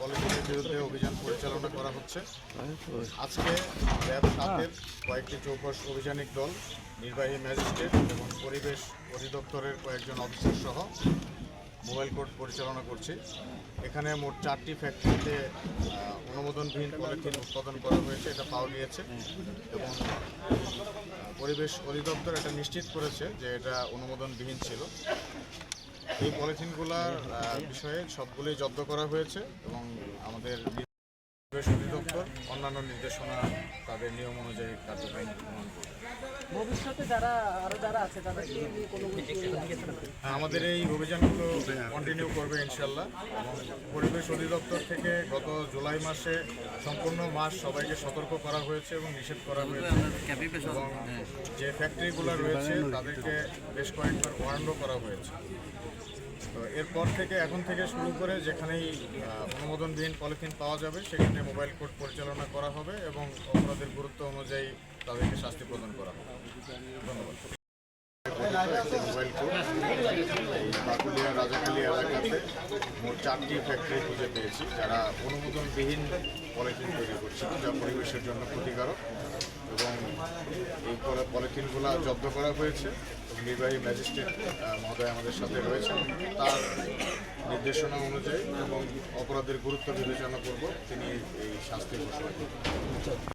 পলিথিনের বিরুদ্ধে অভিযান পরিচালনা করা হচ্ছে আজকে র্যাব সাতের কয়েকটি চৌকস অভিযানিক দল নির্বাহী ম্যাজিস্ট্রেট এবং পরিবেশ অধিদপ্তরের কয়েকজন অফিসার সহ মোবাইল কোর্ট পরিচালনা করছি। এখানে মোট চারটি ফ্যাক্টরিতে অনুমোদনবিহীন পলিথিন উৎপাদন করা হয়েছে, এটা পাওয়া গিয়েছে। এবং পরিবেশ অধিদপ্তর এটা নিশ্চিত করেছে যে এটা অনুমোদনবিহীন ছিল। এই পলিথিনগুলার বিষয়ে সবগুলোই জব্দ করা হয়েছে এবং আমাদের পরিবেশ অধিদপ্তর অন্যান্য নির্দেশনা তাদের নিয়ম অনুযায়ী কার্যক্রম গ্রহণ করবে। ভবিষ্যতে যারা আরও যারা আছে তাদেরকে কোনো হ্যাঁ, আমাদের এই অভিযানগুলো কন্টিনিউ করবে ইনশাল্লাহ পরিবেশ অধিদপ্তর থেকে গত জুলাই মাসে সম্পূর্ণ মাস সবাইকে সতর্ক করা হয়েছে এবং নিষেধ করা হয়েছে। এবং যে ফ্যাক্টরিগুলো রয়েছে তাদেরকে বেশ কয়েকবার ওয়ার্নও করা হয়েছে। তো এরপর থেকে এখন থেকে শুরু করে যেখানেই অনুমোদনবিহীন পলিথিন পাওয়া যাবে, সেখানে মোবাইল কোর্ট পরিচালনা করা হবে এবং অপরাধের গুরুত্ব অনুযায়ী তাদেরকে শাস্তি প্রদান করা হবে। ধন্যবাদ। মোবাইল কোর্ট এই বাকুলিয়া রাজাখালী এলাকাতে মোট চারটি ফ্যাক্টরি খুঁজে পেয়েছি, যারা অনুমোদনবিহীন পলিথিন তৈরি করছিল যা পরিবেশের জন্য ক্ষতিকারক এবং এই পলি- পলিথিনগুলো জব্দ করা হয়েছে। নির্বাহী ম্যাজিস্ট্রেট মহোদয় আমাদের সাথে রয়েছেন। তার নির্দেশনা অনুযায়ী এবং অপরাধের গুরুত্ব বিবেচনা করব, তিনি এই শাস্তি ঘোষণা করবেন।